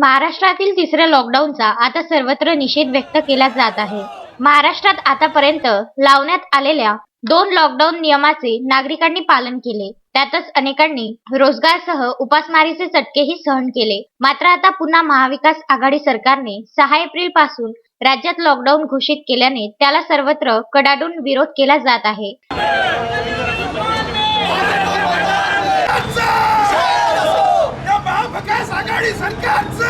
महाराष्ट्रातील तिसऱ्या लॉकडाऊनचा आता सर्वत्र निषेध व्यक्त केला जात आहे. महाराष्ट्रात आतापर्यंत लावण्यात आलेल्या दोन लॉकडाऊन नियमाचे नागरिकांनी पालन केले. त्यातच अनेकांनी रोजगारसह उपासमारीचे चटकेही सहन केले. मात्र आता पुन्हा महाविकास आघाडी सरकारने सहा एप्रिलपासून राज्यात लॉकडाऊन घोषित केल्याने त्याला सर्वत्र कडाडून विरोध केला जात आहे. आघाडी सरकारचं!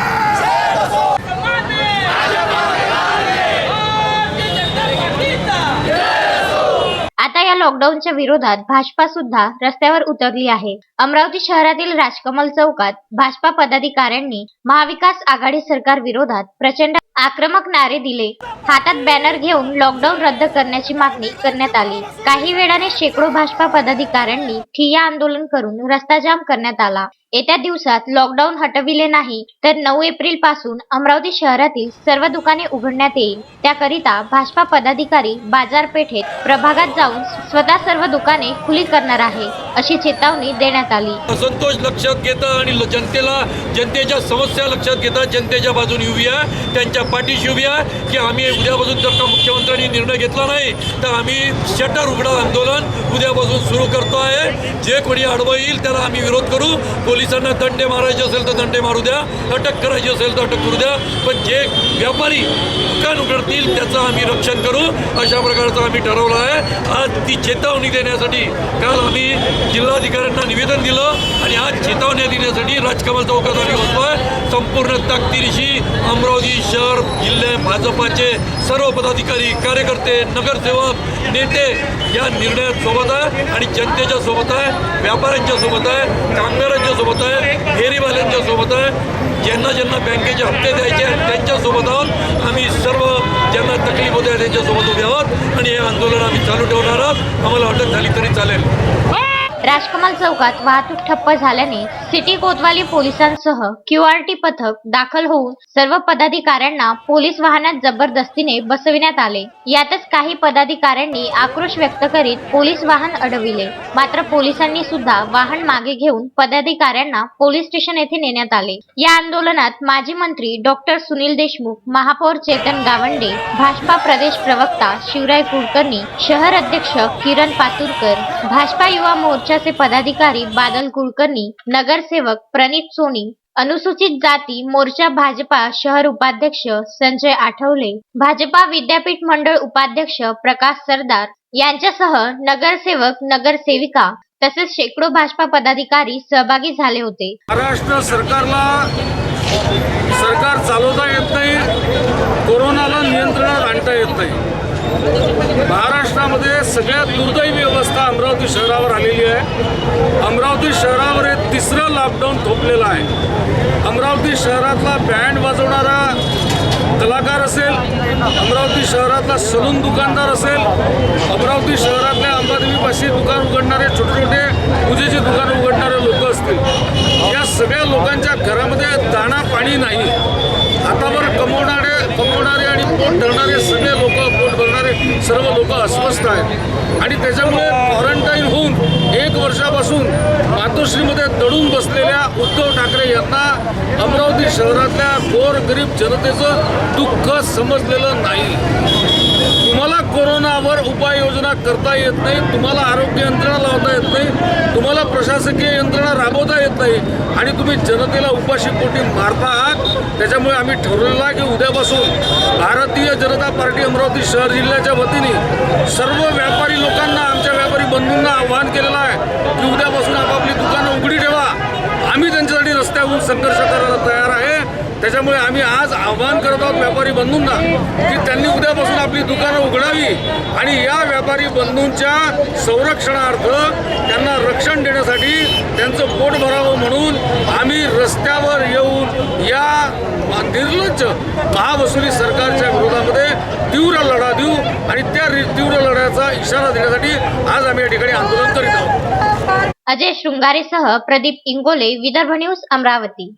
आता या लॉकडाऊनच्या विरोधात भाजपा सुद्धा रस्त्यावर उतरली आहे. अमरावती शहरातील राजकमल चौकात भाजपा पदाधिकाऱ्यांनी महाविकास आघाडी सरकार विरोधात प्रचंड आक्रमक नारे दिले. हातात बॅनर घेऊन लॉकडाऊन रद्द करण्याची मागणी करण्यात आली. काही वेळाने शेकडो भाजपा पदाधिकाऱ्यांनी ठिय्या आंदोलन करून रस्ता जाम करण्यात आला. येत्या दिवसात लॉकडाऊन हटविले नाही तर नऊ एप्रिलपासून अमरावती शहरातील सर्व दुकाने उघडण्यात येईल. त्याकरिता भाजपा पदाधिकारी बाजारपेठेत प्रभागात जाऊन स्वतः सर्व दुकाने खुली करणार आहे अशी चेतावणी देण्यात आली. असंतोष लक्षात घेता आणि जनतेला जनतेच्या समस्या लक्षात घेता जनतेच्या बाजून येऊया त्यांच्या पाठीशी येऊया की आम्ही उद्यापासून जर का मुख्यमंत्र्यांनी निर्णय घेतला नाही तर आम्ही शटर उघडा आंदोलन उद्यापासून सुरू करतो आहे. जे कोणी अडवं येईल त्याला आम्ही विरोध करू. पोलिसांना दंडे मारायचे असेल तर दंडे मारू द्या अटक करायची असेल तर अटक करू द्या पण जे व्यापारी दुकान उघडतील त्याचं आम्ही रक्षण करू. अशा प्रकारचं आम्ही ठरवलं आहे. आज ती चेतावणी देण्यासाठी काल आम्ही जिल्हाधिकाऱ्यांना निवेदन दिलं आणि आज चेतावण्या देण्यासाठी राजकमल चौकात आम्ही होतोय संपूर्ण ताकदीशी अमरावती शहर जिल्हे भाजपाचे सर्व पदाधिकारी कार्यकर्ते नगरसेवक नेते या निर्णयासोबत आहे आणि जनतेच्या सोबत आहे व्यापाऱ्यांच्या सोबत आहे कामगारांच्या सोबत आहे फेरीवाल्यांच्या सोबत आहे. ज्यांना ज्यांना बँकेचे हप्ते द्यायचे आहेत त्यांच्यासोबत आहोत. आम्ही सर्व ज्यांना तकलीफ होते त्यांच्यासोबत उभे आहोत. आणि हे आंदोलन आम्ही चालू ठेवणार आहोत. आम्हाला हॉटेल झाली तरी चालेल. राजकमल चौकात वाहतूक ठप्प झाल्याने सिटी कोतवाली पोलिसांसह क्यूआरटी पथक दाखल होऊन सर्व पदाधिकाऱ्यांना पोलीस वाहनात जबरदस्तीने बसविण्यात आले. यातच काही पदाधिकाऱ्यांनी आक्रोश व्यक्त करीत पोलीस वाहन अडविले. मात्र पोलिसांनी सुद्धा वाहन मागे घेऊन पदाधिकाऱ्यांना पोलीस स्टेशन येथे नेण्यात आले. या आंदोलनात माजी मंत्री डॉक्टर सुनील देशमुख महापौर चेतन गावंडे भाजपा प्रदेश प्रवक्ता शिवराय कुलकर्णी शहर अध्यक्ष किरण पातुरकर भाजपा युवा मोर्चा मोर्चाचे पदाधिकारी बादल कुलकर्णी नगरसेवक प्रणित सोनी अनुसूचित जाती मोर्चा भाजपा शहर उपाध्यक्ष संजय आठवले भाजपा विद्यापीठ मंडळ उपाध्यक्ष प्रकाश सरदार यांच्यासह नगरसेवक नगरसेविका तसेच शेकडो भाजपा पदाधिकारी सहभागी झाले होते. महाराष्ट्र सरकारला सरकार चालवता येत नाही कोरोनाला नियंत्रणात आणता येत नाही. महाराष्ट्रामध्ये सगळ्यात दुर्दैवी अवस्था अमरावती शहरावर आलेली आहे. अमरावती शहरावर हे तिसरं लॉकडाऊन थोपलेलं आहे. अमरावती शहरातला बँड वाजवणारा कलाकार असेल अमरावती शहरातला सलून दुकानदार असेल अमरावती शहरातल्या अंबादेवीपाशी दुकान उघडणारे छोटे छोटे पूजेचे दुकानं उघडणारे लोक असतील. या सगळ्या लोकांच्या घरामध्ये दाणा पाणी नाही. हातावर कमवणारे कमवणारे आणि पोट धरणारे सर्व लोक अस्वस्थ आहेत. आणि त्याच्यामुळे क्वारंटाईन होऊन एक वर्षापासून मातोश्रीमध्ये दडून बसलेल्या उद्धव ठाकरे यांना अमरावती शहरातल्या गोर गरीब जनतेचं दुःख समजलेलं नाही. तुम्हाला कोरोनावर उपाययोजना करता येत नाही तुम्हाला आरोग्य यंत्रणा लावता येत नाही तुम्हाला प्रशासकीय यंत्रणा राबवता येत नाही आणि तुम्ही जनतेला उपाशी पोटी मारता आहात? त्याच्यामुळे आम्ही ठरवलेलं आहे की उद्यापासून भारतीय जनता पार्टी अमरावती शहर जिल्ह्याच्या वतीने सर्व व्यापारी लोकांना आमच्या व्यापारी बंधूंना आवाहन केलेलं आहे की उद्यापासून आपापली दुकानं उघडी ठेवा. आम्ही त्यांच्यासाठी रस्त्यावरून संघर्ष करायला तयार आहे. त्याच्यामुळे आम्ही आज आव्हान करत आहोत व्यापारी बंधूंना की त्यांनी उद्यापासून आपली दुकानं उघडावी आणि या व्यापारी बंधूंच्या संरक्षणार्थ त्यांना रक्षण देण्यासाठी त्यांचं पोट भरावं म्हणून आम्ही रस्त्यावर येऊन या निर्लज्ज महावसुली सरकारच्या विरोधामध्ये तीव्र लढा देऊ आणि त्या तीव्र लढ्याचा इशारा देण्यासाठी आज आम्ही या ठिकाणी आंदोलन करीत आहोत. अजय शृंगारेसह प्रदीप इंगोले विदर्भ न्यूज अमरावती.